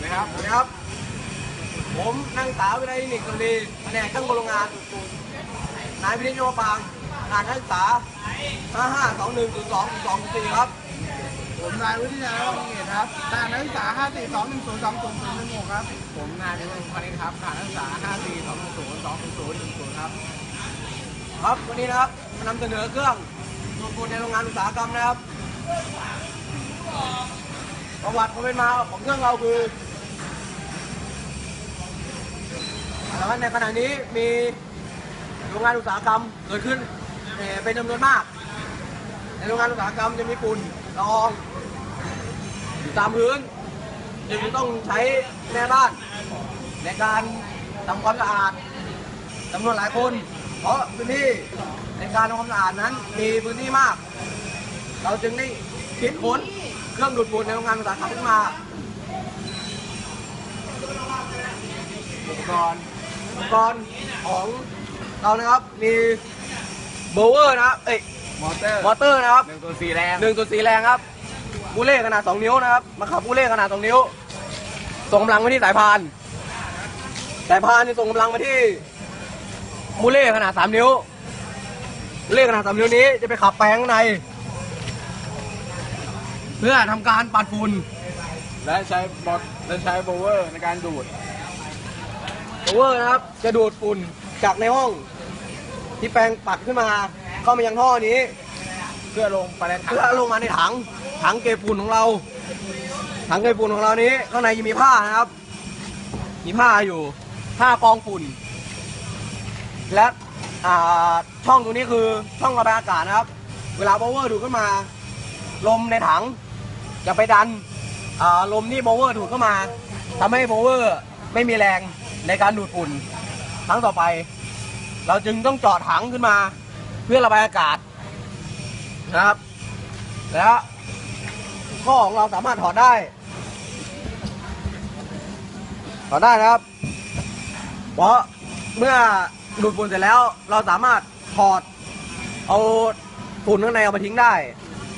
วัสดีครับ สวัสดีครับ ผมนางสาววิไลนิกตุลีแผนกช่างโรงงาน นายพินิจโยปางงานนักศึกษา55210222ครับ ผมนายวิทยาลัยเกียรติครับทหารนักศึกษา5 4 2 1 0 2 0 0 1 6ครับ ผมนายนิวพานิชครับทหารนักศึกษา5 4 2 1 0 2 0 1 0ครับ ครับ วันนี้นะครับมานำเสนอเครื่องดูดฝุ่นในโรงงานอุตสาหกรรมนะครับ ประวัติความเป็นมาของเครื่องเราคือ แล้วในขณะนี้มีโรงงานอุตสาหกรรมเกิดขึ้นเป็นจำนวนมาก ในโรงงานอุตสาหกรรมจะมีฝุ่นละอองอยู่ตามพื้นจึงต้องใช้แม่บ้าน ในการทำความสะอาดจำนวนหลายคน เพราะพื้นที่ในการทำความสะอาดนั้นมีพื้นที่มาก เราจึงได้คิดค้นเครื่องดูดฝุ่นในโรงงานอุตสาหกรรมขึ้นมาอุปกรณ์ อุปกรณ์ของเรานะครับมีโบเวอร์นะครับเอ้ยมอเตอร์มอเตอร์นะครับหนึ่งตัวสี่แรงหนึ่งจุดสี่แรงครับบูเล่ขนาด2นิ้วนะครับมาขับบูเล่ขนาด2นิ้ว ส่งกำลังไปที่สายพาน สายพานนี่ส่งกำลังมาที่บูเล่ขนาด3นิ้วบูเล่ขนาด3นิ้วนี้จะไปขับไปข้างใน เพื่อทำการปัดฝุ่นและใช้บอทและใช้โบเวอร์ในการดูดโอ เวอร์นะครับ จะดูดฝุ่นจากในห้อง ที่แปลงปัดขึ้นมา เข้ามายังท่อนี้ เพื่อลงไปในถังเพื่อลงมาในถัง ถังเก็บฝุ่นของเรา ถังเก็บฝุ่นของเรานี้ข้างในจะมีผ้านะครับ มีผ้าอยู่ผ้ากองฝุ่น และอ่าช่องตรงนี้คือช่องระบายอากาศนะครับ เวลาโบเวอร์ดูดขึ้นมา ลมในถังจะไปดันอ่าลมที่โบเวอร์ดูดเข้ามาทำให้โบเวอร์ไม่มีแรง ในการดูดฝุ่นครั้งต่อไป เราจึงต้องเจาะถังขึ้นมา เพื่อระบายอากาศนะครับ แล้วข้อของเราสามารถถอดได้ ถอดได้นะครับ เพราะเมื่อดูดฝุ่นเสร็จแล้ว เราสามารถถอดเอาฝุ่นข้างในเอามาทิ้งได้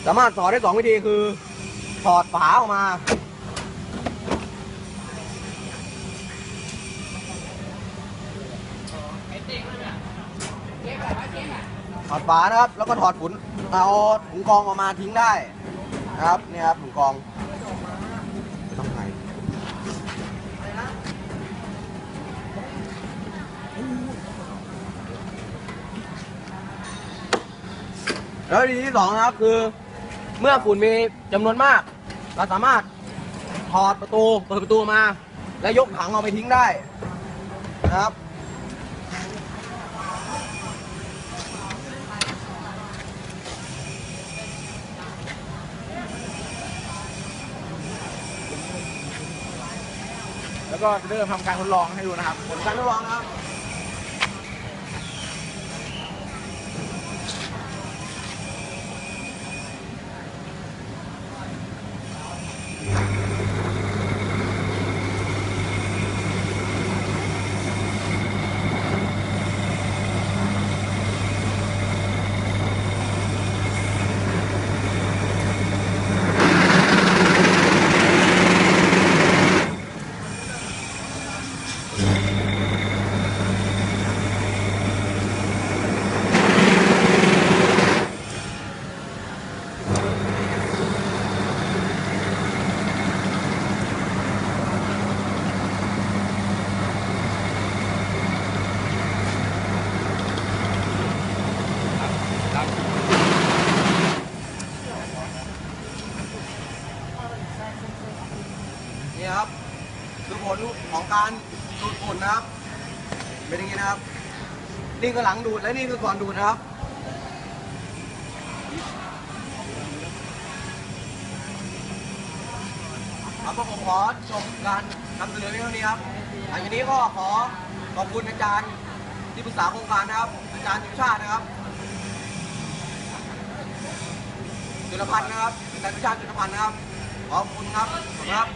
สามารถถอดได้สองวิธีคือ ถอดฝาออกมา ถอดฝานะครับ แล้วก็ถอดฝุ่นเอาถุงกองออกมาทิ้งได้นะครับเนี่ยครับถุงกองไม่ต้องไหนแล้ววิธีที่สองนะครับคือ เมื่อฝุ่นมีจำนวนมาก เราสามารถถอดประตูเปิดประตูมา แล้วยกถังเอาไปทิ้งได้นะครับ แล้วก็จะเริ่มทำการทดลองให้ดูนะครับผลการทดลองนะครับ นี่ครับคือผล ของการดูดฝุ่นนะครับเป็นอย่างนี้นะครับ นี่คือหลังดูดและนี่คือก่อนดูดนะครับครับผมขอจบการนำเสนอเพียงเท่านี้ครับหลังจากนี้ก็ขอขอบคุณอาจารย์ที่ปรึกษาโครงการนะครับ อาจารย์จิมชาตินะครับจุลพันธ์นะครับอาจารย์วิชาติจุลพันธ์นะครับขอบคุณครับขอบคุณครับ